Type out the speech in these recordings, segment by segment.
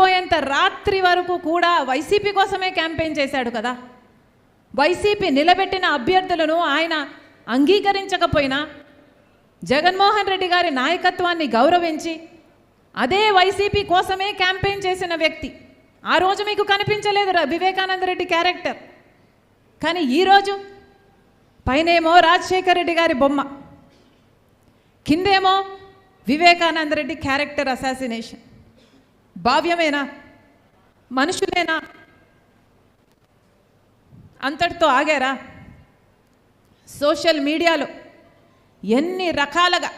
నిద్రపోయేంత రాత్రి వరకు కూడా వైసీపీ కోసమే క్యాంపెయిన్ చేశాడు కదా. వైసీపీ నిలబెట్టిన అభ్యర్థులను ఆయన అంగీకరించకపోయినా జగన్మోహన్ రెడ్డి గారి నాయకత్వాన్ని గౌరవించి అదే వైసీపీ కోసమే క్యాంపెయిన్ చేసిన వ్యక్తి. ఆ రోజు మీకు కనిపించలేదు రా వివేకానంద రెడ్డి క్యారెక్టర్. కానీ ఈరోజు పైనేమో రాజశేఖర్ రెడ్డి గారి బొమ్మ. కిందేమో వివేకానంద రెడ్డి క్యారెక్టర్ అసాసినేషన్. భావ్యమేనా? మనుషులేనా? అంతటితో ఆగారా? సోషల్ మీడియాలో ఎన్ని రకాలుగా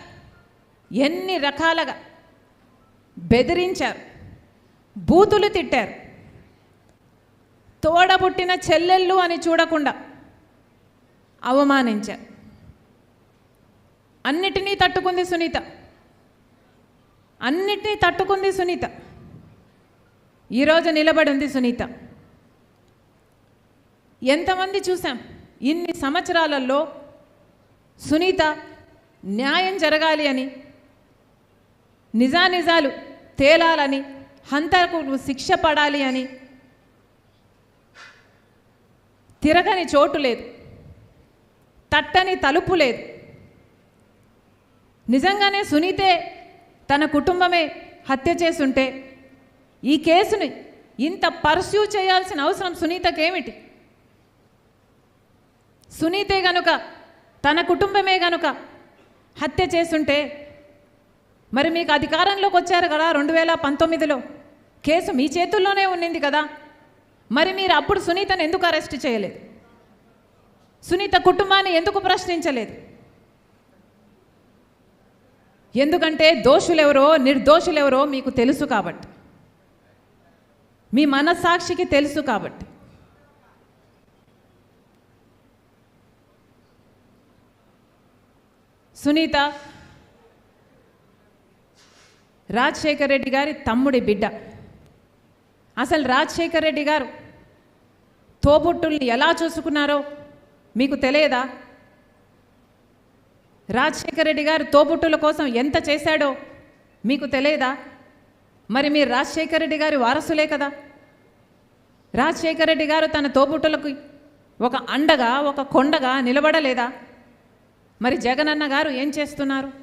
ఎన్ని రకాలుగా బెదిరించారు బూతులు తిట్టారు. తోడబుట్టిన చెల్లెళ్ళు అని చూడకుండా అవమానించారు. అన్నిటినీ తట్టుకుంది సునీత. అన్నిటినీ తట్టుకుంది సునీత. ఈరోజు నిలబడి ఉంది సునీత. ఎంతమంది చూసాం? ఇన్ని సంవత్సరాలలో సునీత న్యాయం జరగాలి అని నిజానిజాలు తేలాలని హంతకు శిక్ష పడాలి అని తిరగని చోటు లేదు. తట్టని తలుపు లేదు. నిజంగానే సునీతే తన కుటుంబమే హత్య చేసుంటే ఈ కేసుని ఇంత పర్స్యూ చేయాల్సిన అవసరం సునీతకేమిటి? సునీతే గనుక తన కుటుంబమే గనుక హత్య చేసుంటే మరి మీకు అధికారంలోకి వచ్చారు కదా రెండు వేల పంతొమ్మిదిలో. కేసు మీ చేతుల్లోనే ఉన్నింది కదా. మరి మీరు అప్పుడు సునీతను ఎందుకు అరెస్ట్ చేయలేదు? సునీత కుటుంబాన్ని ఎందుకు ప్రశ్నించలేదు? ఎందుకంటే దోషులెవరో నిర్దోషులెవరో మీకు తెలుసు కాబట్టి. మీ మనస్సాక్షికి తెలుసు కాబట్టి. సునీత రాజశేఖర్ రెడ్డి గారి తమ్ముడి బిడ్డ. అసలు రాజశేఖర్ రెడ్డి గారు తోబుట్టుల్ని ఎలా చూసుకున్నారో మీకు తెలియదా? రాజశేఖర్ రెడ్డి గారు తోబుట్టుల కోసం ఎంత చేశాడో మీకు తెలియదా? మరి మీరు రాజశేఖర్ రెడ్డి గారి వారసులే కదా? రాజశేఖర్ రెడ్డి గారు తన తోబుట్టులకు ఒక అండగా ఒక కొండగా నిలబడలేదా? మరి జగనన్న గారు ఏం చేస్తున్నారు?